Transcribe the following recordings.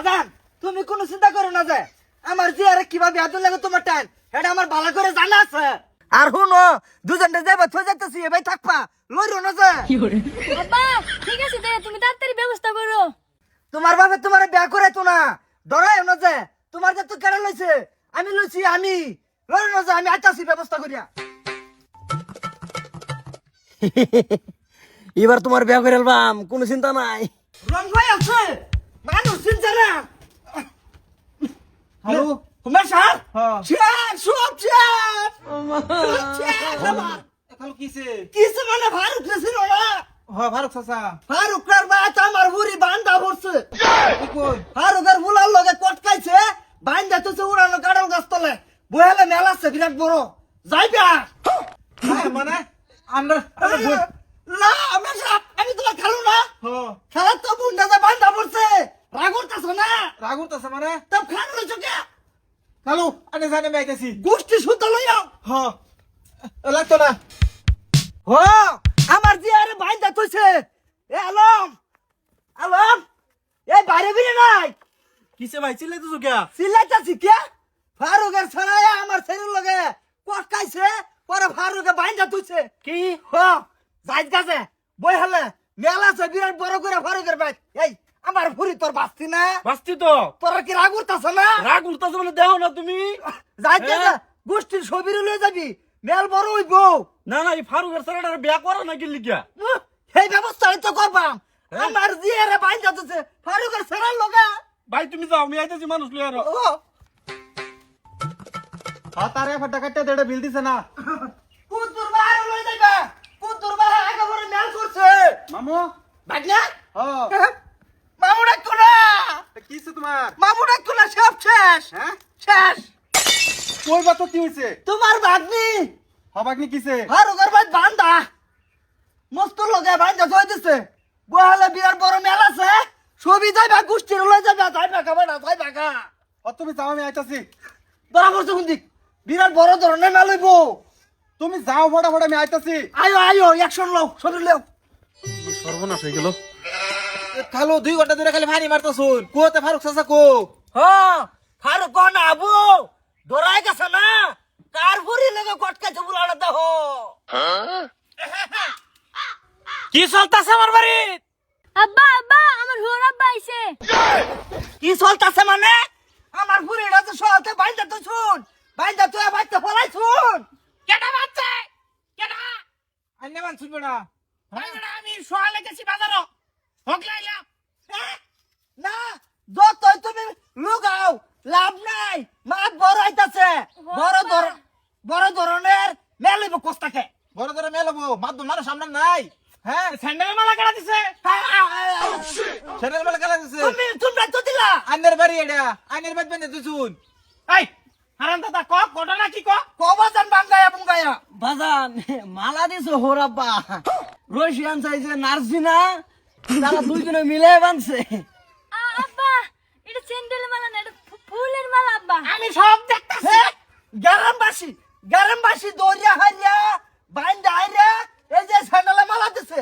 বাজান তুমি কোনো চিন্তা করো না যে আমার যে আরে কীভাবে হাত লাগে তোমার টাইম? এটা আমার ভালো করে জানা আছে। আর হুনো দুজনটা যাইবা থই যাইতেছি এবার থাকবা। লইরো না যে। আব্বা ঠিক আছে দে তুমি তাড়াতাড়ি ব্যবস্থা করো। তোমার বাবা তোমার বিয়া করে তো না। ধরাই না যে তোমার যে তো কেন লইছে আমি লইছি আমি। লইরো না যে আমি আইতাছি ব্যবস্থা করিয়া। এবার তোমার বিয়া করে এলবাম কোনো চিন্তা নাই। রং ভাই আছে। মানুষ চিনছে না হ্যালো? তোমার স্যার? হ্যাঁ। চেয়ার সব চেয়ার চেয়ার আমার। হ্যালো কিসে কিছু মানে ফারুক ছিল না হ্যাঁ ফারুক চাচা। ফারুকের বাত আমার বুড়ি বান্দা কই? ফারুকের বুলার লগে কটকাইছে বান্দা তো উড়ানো কাড়ল গাছ তলে। বহেলে মেলাছে বিরাট বড়। যাইবা? হ্যাঁ, মানে আমরা আমরা বই- না আমি সাপ আমি তোমার খেলো হ্যাঁ তো বুন্ডা যে বান্দা পড়ছে রাগুরতাছ না? রাগ উঠতেছে মানে? তো খেলো না চোখে হ্যালো আনে জানে আমি আইতাছি। গোষ্ঠী সুতো লইয়াও হ্যাঁ। এ, লাগতো না। হ আমার যে আরে বাইন্দা কইছে এ আলম। আলম এই বাইরে বিরে নাই। কিসে ভাই চিল্লাই তো কে সিলাইতাছি কে ফারুকের ছড়ায় আমার ছেলের লগে কটকাইছে পরে ফারুকে বাইন্দা তুইছে কি? হ যাইত গাছে বই হলে। মেলা আছে বিরাট বড় করে ফারুকের বাইক এই আমার ফুরি তোর বাস্তি না? বাস্তি তো। তোর কি রাগ উঠতাছে না? রাগ উঠতেছে বলে দেও না তুমি। যাইত হ্যাঁ। গোষ্ঠীর ছবির লয়ে যাবি মেল বড় হইব। না না এই ফারুকের সারাটা বিয়া করো না গেলি গিয়া সেই ব্যবস্থা আমি তো করবাম। আমার জিয়ে রে বাইন্দা তুইছে ফারুকের ছেলের লগে। ভাই তুমি যাও আমি আইতাছি মানুষ লই আরও। ও হ্যাঁ তারে ফাটা কাটতে দেড়ে বিল দিছে না কুতুর বাহার লই যাইবা কুতুর বাহার আগে বড় মেল করছে মামু? বাগনা হ্যাঁ? মামু ডাকো না কিসে তোমার? মামু ডাকো না সব শেষ। হ্যাঁ? শেষ। কই বাতো কি হইছে? তোমার ভাগ্নি। হবাকনি কিসে? ফারুকের বাদ বান্দা। মস্ত লগে বান্দা থই দিছে। গোহালে বিরাট বড় মেল আছে। ছবি যাইবা গোষ্ঠীর লই যাইবা যাইবা কা বেটা যাইবা কা ও তুমি যাও আমি আইতাছি। ধরা পড়ছে কোন দিক? বিরাট বড় ধরনের মেল হইব। তুমি যাও ফটাফট আমি আইতাছি। আয়ো আয়ো অ্যাকশন লও ছবি লও। সর্বনাশ হয়ে গেল? খালো দুই ঘণ্টা ধরে খালি ভারী মারতো শুন কোতে ফারুক চাচা কো? হ্যাঁ ফারুক কোন আবু? ধরাই গেছে না? কার ফুরি লেগে কটকাইছে বুলাড়া দেহ? কি চলতেছে আমার বাড়ি আব্বা আব্বা আমার হোর আব্বা আইছে। কি চলতেছে মানে? আমার ফুরিটা তো সহতে বাইন্দা তো শুন বাইন্দা তুই বাইতে ফলাই শুন কেটা বাচ্চা? কেটা আন্নে মান শুনবে না। আমি সোয়ালে গেছি বাজারও? হকলাইলাম না যতই তুমি লুকাও লাভ নাই। মাছ বড় আইতাছে বড় ধর বড় ধরনের মেলিব কোস্তাকে। বড় ধরে মেলাবো মাধ্যম মানুষ সামনে নাই। হ্যাঁ? স্যান্ডেল মালা কাটা দিছে। ছেলের মেলা খেলা দিছে। তুমি তোমরা তো দিলা। আন্নের বাড়ি এটা। আন্নের বাড়ি বেঁধে তুই শুন এই হারান দাদা ক ঘটনা কি ক কবাজান বাঙ্গায়া বুঙ্গায়া বাজান মালা দিছো হোরাব্বা রশিয়ান চাইছে নার্সিনা তারা দুইজনে মিলে বানছে। আব্বা এটা স্যান্ডেল মালা না এটা ফুলের মালা আব্বা। আমি সব দেখতাছি। গ্রামবাসী গ্রামবাসী দৌড়িয়া হারিয়া বাইন্দা হারিয়া এই যে স্যান্ডেলে মালা দিছে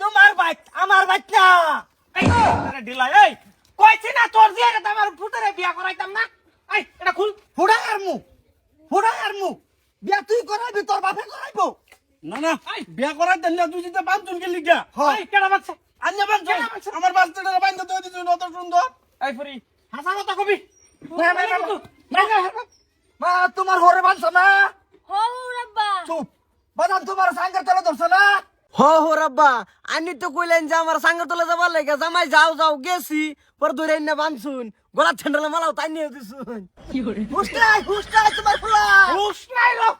তোমার বাইক আমার বাইক না। ঢিলা এই কইছি না তোর দিয়ে আমার ফুটারে বিয়া করাইতাম না? এই এটা খুল। ফুড়া আর মু ফুড়া আর মু বিয়া তুই করাইবি তোর বাপে করাইবো। না না বিয়া করাই দেন না তুই যেতে বান্ধুন গেলি গিয়া হ্যাঁ। কেডা বাচ্চা আন্নে বান্ধু আমার বাচ্চাটা বান্ধু তো দিছু অত সুন্দর। এই ফুরি হাসা কথা কবি। মা তোমার ঘরে বানছ না? হোর আব্বা চুপ। বাদাম তোমার সাঙ্গের তলে ধরছে না? হ হোরাব্বা আনি তো কইলেন যে আমার সাঙ্গের তলে যাবার লাগে জামাই যাও যাও গেছি পর ধরে এনে বানছুন। গলা ছেন্ডলে মালাও তাই নিয়ে দিছুন হুস্টাই হুস্টাই তোমার ফুলা। রুশ নাই লো।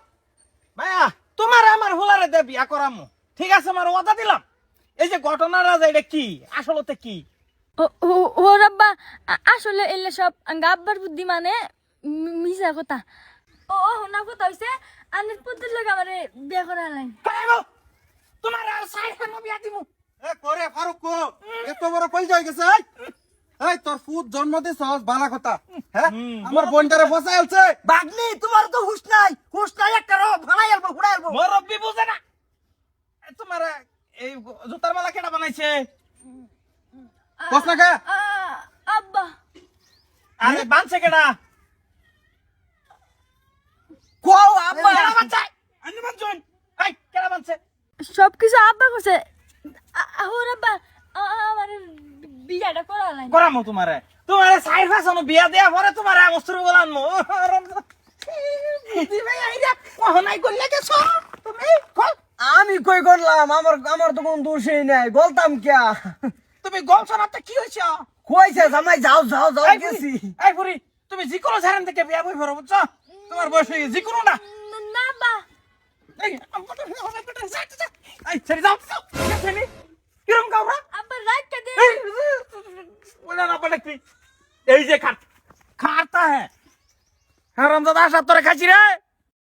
ভাইয়া তোমার আমার হোলারে দে বিয়া করামু। ঠিক আছে আমার ওয়াদা দিলাম। এই যে ঘটনাটা যে এটা কি? আসলতে কি? ও- আ- আসলে এলে সব আঙ্গা আব্বার বুদ্ধি মানে মিছা কথা। ও ও না কথা হইছে আনের পুত্রের লোক আমারে বিয়া করা লাইন কইবো তোমার আর সাই খানো বিয়া দিমু। এ করে ফারুক কো। এত বড় পই যাই গেছে এই? তোর ফুট জন্ম দিছ বালা কথা। হ্যাঁ আমার বোনটারে ফসাই আছে বাগনি তোমার তো হুশ নাই। হুশ নাই একটা রো ভাড়াই আলবো ফুড়াই আলবো মুরব্বি বুঝে না। তোমার এই জুতার মালা কেডা বানাইছে? কস না কে? আব্বা। আরে বানছে কেডা? কও আব্বা। কেডা বানছে? আন্নি বানছুন এই কেডা বানছে সব কিছু আব্বা করছে। ওর আব্বা আমার বিয়াটা করা নাই করামো তোমারে। তোমারে সাইড ফাসানো বিয়া দেয়া পরে তোমারে অস্ত্র বলানমো বুদ্ধি ভাই আইরা কহনাই করলে গেছো? তুমি আমি কই করলাম আমার আমার তো কোন দোষই নাই। বলতাম কিয়া? তুমি গলছ না তো কি হইছে কইছে জামাই যাও যাও যাও গেছি। এই বুড়ি তুমি যিকোনো ঝাড়েন থেকে বিয়া বই ফেরো বুঝছ তোমার বয়স হয়ে গেছে যিকোনো না না আব্বা এই আমাকে হবে বেটা যা যা এই ছেড়ে যাও যাও গেছে নি কিরম কাউরা আব্বা রাখতে দে এই বলে না বলে কি এই যে খাট খাটা হ্যাঁ হারামজাদা আসার তোরে খাইছি রে